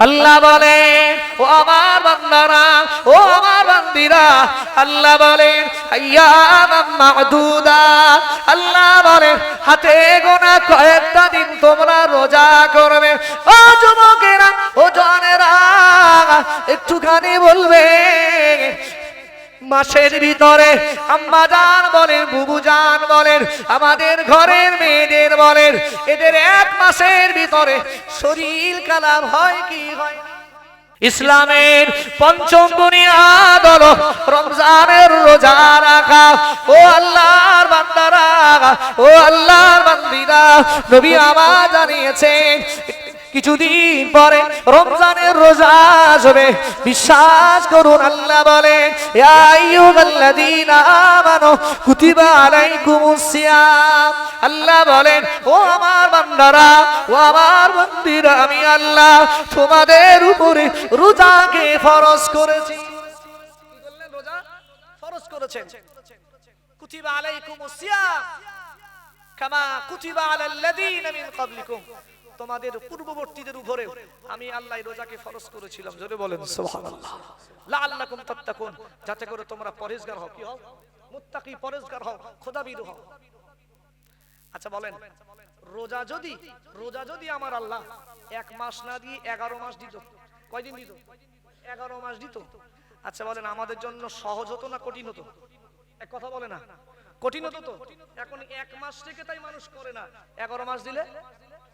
আল্লাহ বলে, ও আমার বান্দারা, ও আমার বান্দিরা, আল্লাহ বলে মাহদুদা আল্লাহ বলে, হাতে গোনা কয়েকটা দিন তোমরা রোজা করবে। ও যুবকেরা, ও জনেরা, একটুখানি বলবে মাসের ভিতরে আম্মা জান বলেন, বুবু জান বলেন, আমাদের ঘরের মেয়েদের বলেন, এদের এক মাসের ভিতরে শরীর কালাম হয় কি হয়? ইসলামের পঞ্চম বুনিয়াদ রমজানের রোজা রাখা, ও আল্লাহর বান্দারা, ও আল্লাহর বান্দিরা, নবী আমার জানিয়েছেন কিছুদিন পরে রমজানের রোজা আসবে। বিশ্বাস করুন, আল্লাহ সিয়াম। আল্লাহ বলেন ও আমার বান্দারা, ও আমার বান্দিরা, আমি আল্লাহ তোমাদের উপরে রোজাকে ফরজ করেছি। কুতিবা আলাইকুমুস সিয়াম। কামা কুতিবা আলাল্লাযীনা মিন ক্বাবলিকুম। তোমাদের পূর্ববর্তীদের উপরে আমি আল্লাহ রোজাকে ফরজ করেছিলাম, জোরে বলেন, সুবহানাল্লাহ। লাআল্লাকুম তাত্তাকুন, যাতে করে তোমরা পরহেজগার হও, কি হও? মুত্তাকি পরহেজগার হও, খোদাবীর হও। আচ্ছা বলেন, রোজা যদি রোজা যদি আমার আল্লাহ এক মাস না দিয়ে এগারো মাস দিত, কয়দিন দিত? এগারো মাস দিত। আচ্ছা বলেন, আমাদের জন্য সহজ হতো না কঠিন হতো? এক কথা বলে না। কঠিন হতো তো? এখন এক মাস থেকে তাই মানুষ করে না। এগারো মাস দিলে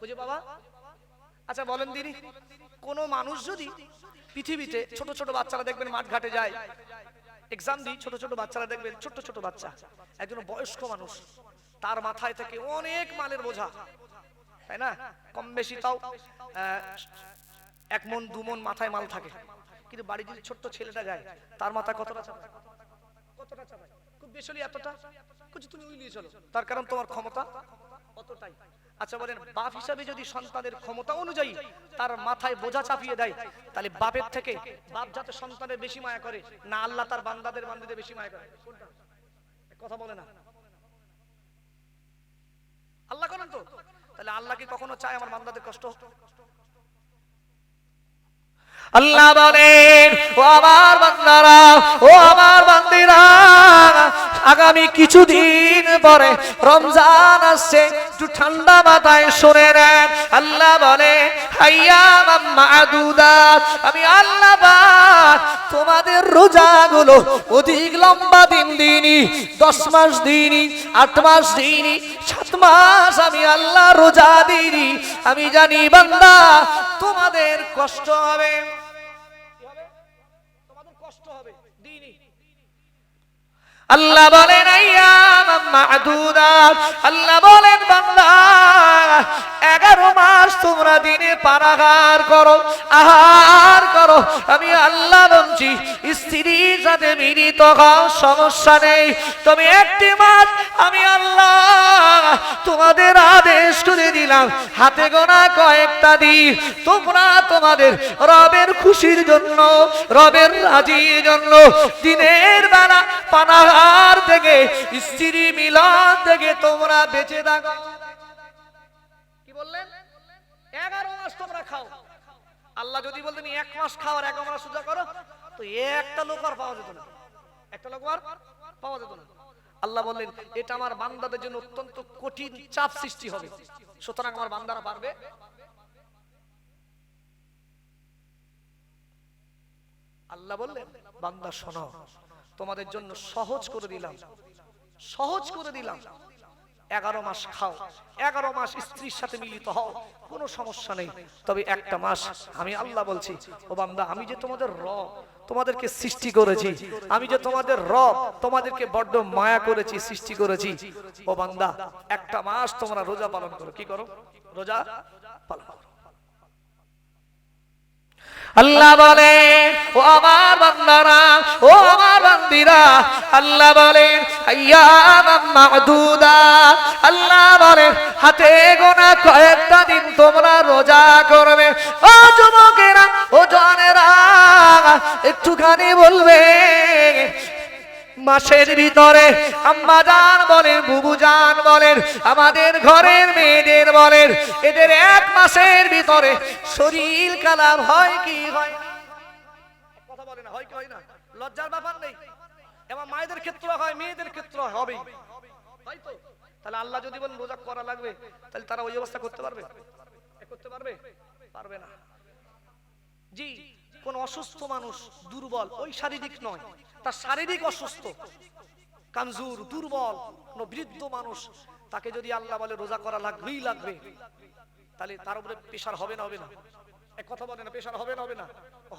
বুঝে বাবা আচ্ছা বলেন দিদি, কোন মানুষ যদি পৃথিবীতে ছোট ছোট বাচ্চারা দেখবেন মাঠ ঘাটে যায় এক্সাম দিই, ছোট ছোট বাচ্চারা দেখবেন ছোট ছোট বাচ্চা, একজন বয়স্ক মানুষ, তার মাথায় থেকে অনেক মালের বোঝা, তাই না? কম বেশি তাও এক মন, দু মন মাথায় মাল থাকে। কিন্তু বাড়ি যদি ছোট্ট ছেলেটা যায়, তার মাথায় কতটা চাপায়? কতটা চাপায়? খুব বেশি এতটা? কিছু তুমি উইলিয়ে চলো। তার কারণ তোমার ক্ষমতা? অতটাই। আচ্ছা বলেন, বাপ হিসাবে যদি সন্তানের ক্ষমতা অনুযায়ী তার মাথায় বোঝা চাপিয়ে দেয়, তাহলে বাপের থেকে বাপ যাতে সন্তানের বেশি মায়া করে, না আল্লাহ তার বান্দাদের বান্দিদের বেশি মায়া করে? কথা বলে না। আল্লাহ করেন তো। তাহলে আল্লাহ কি কখনো চায় আমার বান্দাদের কষ্ট? আল্লাহ বলেন, ও আমার বান্দারা, ও আমার বান্দিরা আগামী কিছুদিন পরে রমজান আসছে, একটু ঠান্ডা মাথায় শুনে নেন। আল্লাহ বলে আমি আল্লাহ তোমাদের রোজাগুলো অধিক লম্বা দিন দিনই দশ মাস দিনই আট মাস দিনই সাত মাস আমি আল্লাহ রোজা দিনই আমি জানি বান্দা, তোমাদের কষ্ট হবে তোমাদের কষ্ট হবে দিনই আল্লাহ বলেন আল্লাহ বলেন বান্দা এগারো মাস তোমরা দিনে পারাগার করো, আহার করো। আমি আল্লাহ বলছি স্ত্রীর সাথে মিলিত সমস্যা নেই। তবে একটি মাস আমি আল্লাহ তোমাদের আদেশ করে দিলাম, হাতে গোনা কয়েকটা দিন। তোমরা তোমাদের রবের খুশির জন্য, রবের রাজির জন্য দিনের বেলা পানাহার থেকে, স্ত্রী মিলন থেকে তোমরা বেঁচে থাকো। তোমরা খাও। আল্লাহ যদি বলতেন এক মাস খাও আর এক সোজা করো, তো একটা লোক আর পাওয়া যেত না। একটা লোক আর পাওয়া যেত না। আল্লাহ বললেন, এটা আমার বান্দাদের জন্য অত্যন্ত কঠিন চাপ সৃষ্টি হবে। সুতরাং আমার বান্দারা পারবে। আল্লাহ বললেন, বান্দা শোনো, তোমাদের জন্য সহজ করে দিলাম। সহজ করে দিলাম। এগারো মাস খাও। এগারো মাস স্ত্রীর সাথে মিলিত হও। কোনো সমস্যা নেই। তবে একটা মাস আমি আল্লাহ বলছি, ও বান্দা, আমি যে তোমাদের র তোমাদেরকে সৃষ্টি করেছি, আমি যে তোমাদের রব, তোমাদেরকে বড্ড মায়া করেছি, সৃষ্টি করেছি, ও বান্দা, একটা মাস তোমরা রোজা পালন করো। কি করো? রোজা পালন করো। আল্লাহ বলে, ও আমার বান্দারা, ও আমার বান্দিরা, আল্লাহ বলে আল্লাহ বলে, হাতে গোনা কয়েকটা দিন তোমরা রোজা করবে। ও যুবকেরা, ও জনেরা, একটুখানি বলবে মাসের ভিতরে আম্মা জান বলেন, বুবু জান বলেন, আমাদের ঘরের মেয়েদের বলেন, এদের এক মাসের ভিতরে শরীর কালাম হয় কি হয়? কথা বলে না হয় কি হয় না? লজ্জার ব্যাপার নেই। এবার মায়েদের ক্ষেত্রে হয়, মেয়েদের ক্ষেত্রে হবেই। তাহলে আল্লাহ যদি বলেন রোজা করা লাগবে, তাহলে তারা ওই অবস্থা করতে পারবে? করতে পারবে? পারবে না। জি, কোন অসুস্থ মানুষ দুর্বল, ওই শারীরিক নয়, তার শারীরিক অসুস্থ। কামজুর দুর্বল বৃদ্ধ মানুষ, তাকে যদি আল্লাহ বলে, রোজা করা লাগবেই লাগবে তাহলে তার উপরে প্রেশার হবে না হবে না। কথা বলে না প্রেশার হবে না হবে না।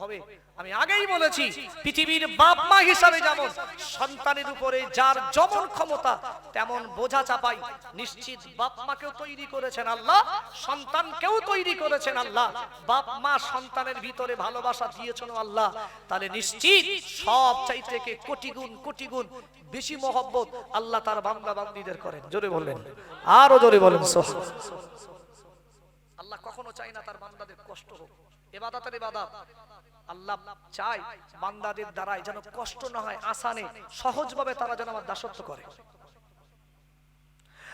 হবে। আমি আগেই বলেছি, পৃথিবীর বাপ মা হিসাবে যেমন সন্তানের উপরে যার যেমন ক্ষমতা, তেমন বোঝা চাপাই। নিশ্চিত বাপ মাকেও তৈরি করেছেন আল্লাহ, সন্তানকেও তৈরি করেছেন আল্লাহ। বাপ মা সন্তানের ভিতরে ভালোবাসা দিয়েছেন আল্লাহ। তাহলে নিশ্চিত সব চাইতে কোটি গুণ কোটি গুণ বেশি মহব্বত আল্লাহ তার বান্দা বান্দিদের করেন। জোরে বললেন আরও জোরে বলেন সোহা আল্লাহ কখনো চায় না তার বান্দাদের কষ্ট হোক। এবাদাতের এবাদাত। আল্লাহ চাই বান্দাদের দ্বারাই যেন কষ্ট না হয়, আসানে সহজভাবে তারা যেন আমার দাসত্ব করে।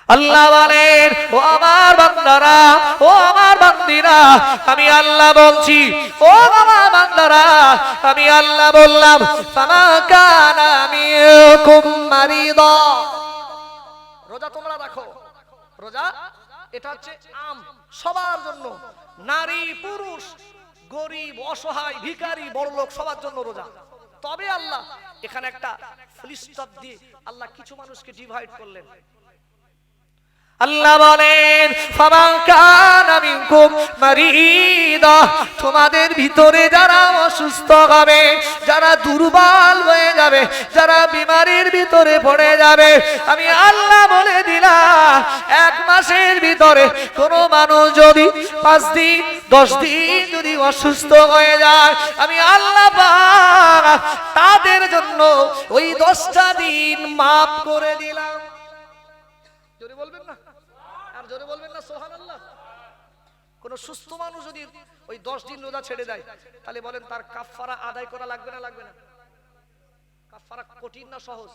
আল্লাহ বলেন, ও আমার বান্দারা, ও আমার বান্দিরা, আমি আল্লাহ বলছি, ও আমার বান্দারা, আমি আল্লাহ বললাম, ফামা কানা মিনকুম মারিদা। রোজা তোমরা রাখো। রোজা এটা হচ্ছে আম। সবার জন্য। নারী, পুরুষ, গরিব, অসহায় ভিকারি বড় লোক সবার জন্য রোজা। তবে আল্লাহ এখানে একটা ফ্লিস্টপ দিয়ে আল্লাহ কিছু মানুষকে ডিভাইড করলেন। আল্লাহ বলেন তোমাদের ভিতরে যারা অসুস্থ হবে, যারা দুর্বল হয়ে যাবে, যারা বিমারির ভিতরে পড়ে যাবে, আমি আল্লাহ বলে দিলাম, এক মাসের ভিতরে কোনো মানুষ যদি পাঁচ দিন, দশ দিন যদি অসুস্থ হয়ে যায়, আমি আল্লাহ তাদের জন্য ওই দশটা দিন মাফ করে দিলাম। জোরে বলবেন না সোহান আল্লাহ কোন সুস্থ মানুষ যদি ওই দশ দিন রোজা ছেড়ে দেয়, তাহলে বলেন তার কাফারা আদায় করা লাগবে না লাগবে না? কাফারা কঠিন না সহজ?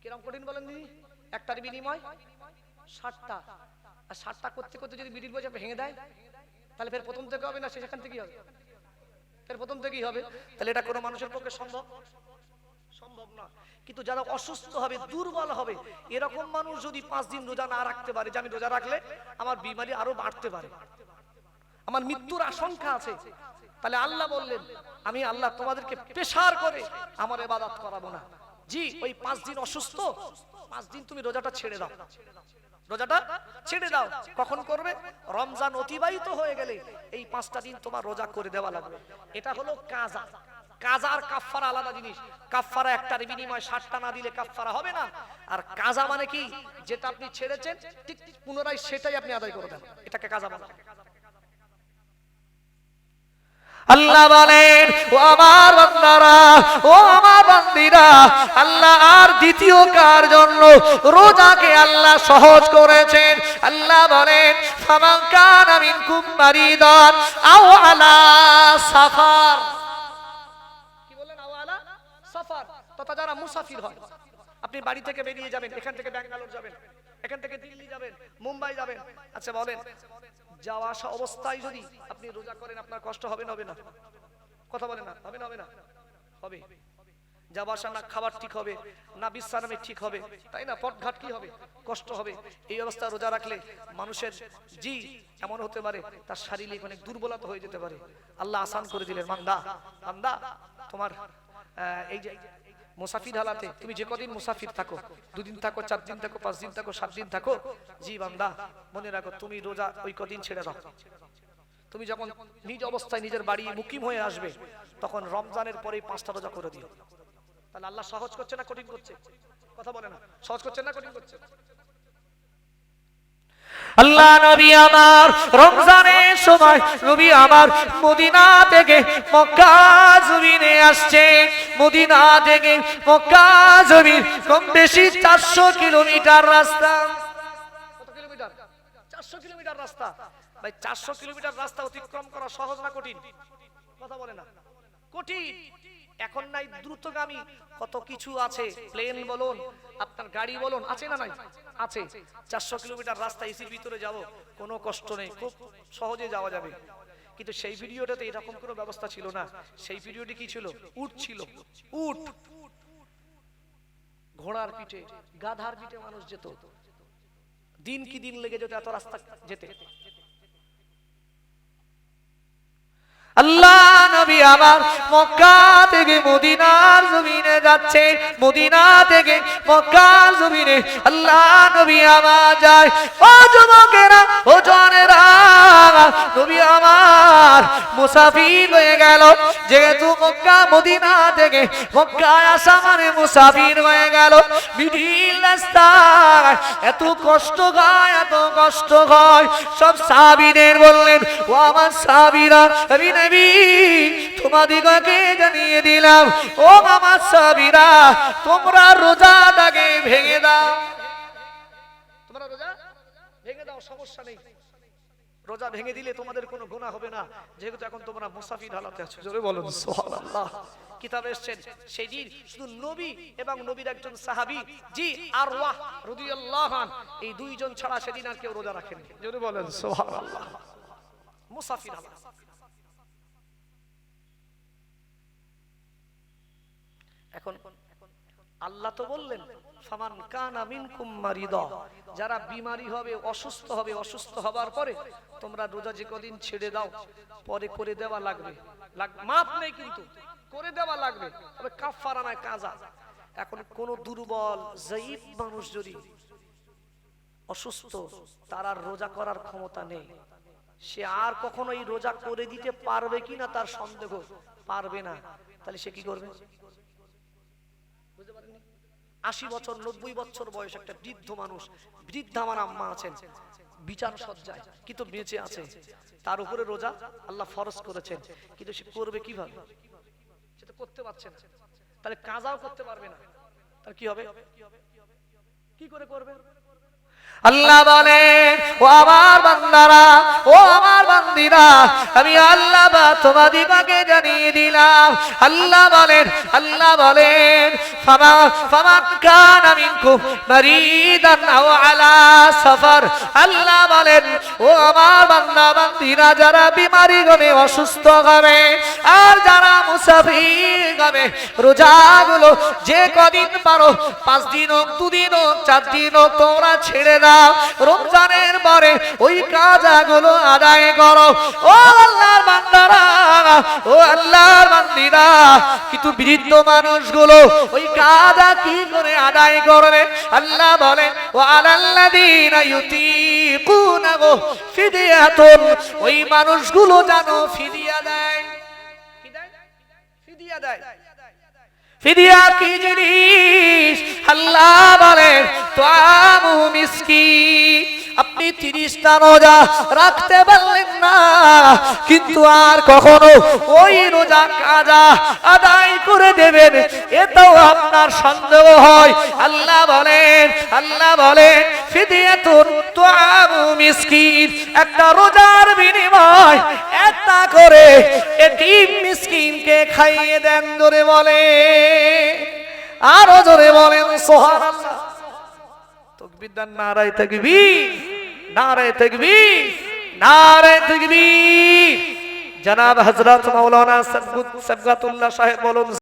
কিরম কঠিন বলেন দিদি? একটার বিনিময় ষাটটা। আর ষাটটা করতে করতে যদি মিডিল বসে ভেঙে দেয়, তাহলে ফের প্রথম থেকে হবে না সেখান থেকেই হবে? ফের প্রথম থেকেই হবে? তাহলে এটা কোনো মানুষের পক্ষে সম্ভব? সম্ভব না। কিন্তু যারা অসুস্থ হবে, দুর্বল হবে, এরকম মানুষ যদি পাঁচ দিন রোজা না রাখতে পারে যে আমি রোজা রাখলে আমার বিমারি আরও বাড়তে পারে। আমার মৃত্যুর আশঙ্কা আছে। তাহলে আল্লাহ বললেন, আমি আল্লাহ তোমাদেরকে পেশার করে আমার এবাদত করাবো না। জি, ওই পাঁচ দিন অসুস্থ, পাঁচ দিন তুমি রোজাটা ছেড়ে দাও। রোজাটা ছেড়ে দাও। কখন করবে? রমজান অতিবাহিত হয়ে গেলে এই পাঁচটা দিন তোমার রোজা করে দেওয়া লাগবে। এটা হলো কাজা। কাজার কাফারা আলাদা জিনিস। কাফারা একটার বিনিময় ষাটটা না দিলে হবে না। আর কাজা মানে কি? যেটা আপনি ছেড়েছেন, ঠিক পুনরায় সেটাই আপনি আদায় করে দেন। এটাকে কাজা বলা। আল্লাহ বলেন, ও আমার ও আমার আল্লাহ আর দ্বিতীয় কার জন্য রোজাকে আল্লাহ সহজ করেছেন? আল্লাহ বলেন, ফামান কানা আও আলা সাফার। তথা যারা মুসাফির হয়। আপনি বাড়ি থেকে বেরিয়ে যাবেন, এখান থেকে ব্যাঙ্গালোর যাবেন, এখান থেকে দিল্লি যাবেন, মুম্বাই যাবেন। আচ্ছা বলেন, যাওয়া আসা অবস্থায় যদি আপনি রোজা করেন, আপনার কষ্ট হবে না হবে না? কথা বলেন না, হবে না হবে না? হবে। যাওয়া আসা না, খাবার ঠিক হবে, না বিশ্রামে ঠিক হবে, তাই না? পটঘাট কি হবে? কষ্ট হবে। এই অবস্থা রোজা রাখলে মানুষের জি এমন হতে পারে, তার শারীরিক অনেক দুর্বলতা হয়ে যেতে পারে। আল্লাহ আসান করে দিলেন মান্দা মান্দা তোমার এই যে মুসাফির হালাতে, তুমি যে কদিন মুসাফির থাকো, দুদিন থাকো চার দিন থাকো পাঁচ দিন থাকো সাত দিন থাকো, জি বান্দা, মনে রাখো, তুমি রোজা ওই কদিন ছেড়ে দাও। তুমি যখন নিজ অবস্থায় নিজের বাড়ি মুকিম হয়ে আসবে, তখন রমজানের পরেই পাঁচটা রোজা করে দিও। তাহলে আল্লাহ সহজ করছে না কঠিন করছে? কথা বলে না। সহজ করছে না কঠিন করছে? আল্লাহ নবী আমার, রমজানের সময় নবী আমার মদিনা থেকে মক্কা জমিনে আসছে। মদিনা থেকে মক্কা জমিন কম বেশি চারশো কিলোমিটার রাস্তা। চারশো কিলোমিটার রাস্তা। ভাই, চারশো কিলোমিটার রাস্তা অতিক্রম করা সহজ না কঠিন? কথা বলে না। কঠিন। এখন নাই দ্রুতগামী। কত কিছু আছে? প্লেন বলুন, আপনার গাড়ি বলুন, আছে না নাই? আছে। চারশো কিলোমিটার রাস্তা এসির ভিতরে যাব, কোনো কষ্ট নেই, খুব সহজে যাওয়া যাবে। কিন্তু সেই ভিডিওটাতে এরকম কোনো ব্যবস্থা ছিল না। সেই ভিডিওটি কি ছিল? উট ছিল। উট। ঘোড়ার পিঠে, গাধার পিঠে মানুষ যেত। দিন কি দিন লেগে যেত, এত রাস্তা যেতে। আল্লাহ নবী আমার মক্কা থেকে মদিনার জমিনে যাচ্ছে। মদিনা থেকে মক্কা জমিনে আল্লাহ নবী আমার যায়। ও যুবকেরা, ও জনেরা নবী আমার মুসাফির হয়ে গেল। যেহেতু মক্কা, মদিনা থেকে মক্কায় আসা মানে মুসাফির হয়ে গেল। মিডিল রাস্তায় এত কষ্ট হয়, এত কষ্ট হয়। সব সাবিনের বললেন, ও আমার সাবিরা নবী নবী, তোমাদিগকে জানিয়ে দিলাম, ও আমার সাবিরা তোমরা রোজাটাকে ভেঙে দাও। তোমরা রোজা ভেঙে দাও, সমস্যা নেই। রোজা ভেঙে দিলে তোমাদের কোনো গুনাহ হবে না। যেহেতু এখন তোমরা মুসাফির হালাতে আছো। জোরে বলুন সুবহানাল্লাহ। কিতাবে এসেছেন সেই দিন শুধু নবী এবং নবীর একজন সাহাবী জি আর ওয়াহ রাদিয়াল্লাহু আন এই দুইজন ছাড়া সেদিন আর কেউ রোজা রাখেন। জোরে বলেন। সুবহানাল্লাহ। মুসাফির হালাত। এখন আল্লাহ তো বললেন, ফামান কানা মিনকুম মারিদা। যারা বিমারি হবে, অসুস্থ হবে, অসুস্থ হবার পরে তোমরা রোজা যে কদিন ছেড়ে দাও, পরে করে দেওয়া লাগবে। লাগ- মাপ নেই কিন্তু, করে দেওয়া লাগবে। তবে কাফারা নয় কাজা। এখন কোন দুর্বল, জয়ীব মানুষ যদি অসুস্থ, তার আর রোজা করার ক্ষমতা নেই। সে আর কখনো এই রোজা করে দিতে পারবে কিনা তার সন্দেহ, পারবে না। তাহলে সে কি করবে? আশি বছর, নব্বই বছর বয়স একটা বৃদ্ধ মানুষ, বৃদ্ধা আমার আম্মা আছেন, বিচার সজ্জায় কিন্তু বেঁচে আছে। তার উপরে রোজা আল্লাহ ফরজ করেছেন, কিন্তু সে করবে কীভাবে? সেটা করতে পারছেন তাহলে কাজাও করতে পারবে না। তার কি হবে? কি করে করবে? আল্লাহ বলে, ও আমার বান্দারা, ও আমার বান্দিরা, আমি আল্লাহ বা তোমাদিগকে জানিয়ে দিলাম। আল্লাহ বলেন আল্লাহ বলেন, ফামা ফামান কানা মিনকুম মারিদান আও আলা সফর। আল্লাহ বলেন, ও আমার বান্দা, বান্দিরা, যারা বিমারি গনে অসুস্থ হবে আর যারা মুসাফির হবে রোজাগুলো যে কদিন পারো, পাঁচ দিন হোক, দুদিন হোক, চার দিন হোক, তোমরা ছেড়ে দাও রমজানের পরে ওই কাজাগুলো আদায় করো। ও আল্লাহর বান্দারা, ও আল্লাহর বান্দিরা, কিন্তু বৃদ্ধ মানুষগুলো ওই কাজা কি করে আদায় করবে? আল্লাহ বলে, ও আলাল্লাযীনা ইউতিকুনাহু ফিদিয়াতুন। ওই মানুষগুলো জানো ফিদিয়া দেয়? ফিদিয়া দেয়। ফিদিয়া কি জিনিস? আল্লাহ বলেন তামু মিসকি। আপনি তিরিশটা রোজা রাখতে পারলেন না, কিন্তু আর কখনো ওই রোজা কাজা আদায় করে দেবেন, এটাও আপনার সন্দেহ হয়। আল্লাহ বলেন আল্লাহ বলেন ফিদিয়াতুন তোয়ামু মিসকিন। একটা রোজার বিনিময় করে এটিম মিসকিনকে খাইয়ে দেন ধরে বলে। আরও জোরে বলেন সোহানাল্লাহ তকবীর দেন তকবীর, নারায় তকবীর তকবীর। জনাব হযরত মাওলানা সাহেব বলুন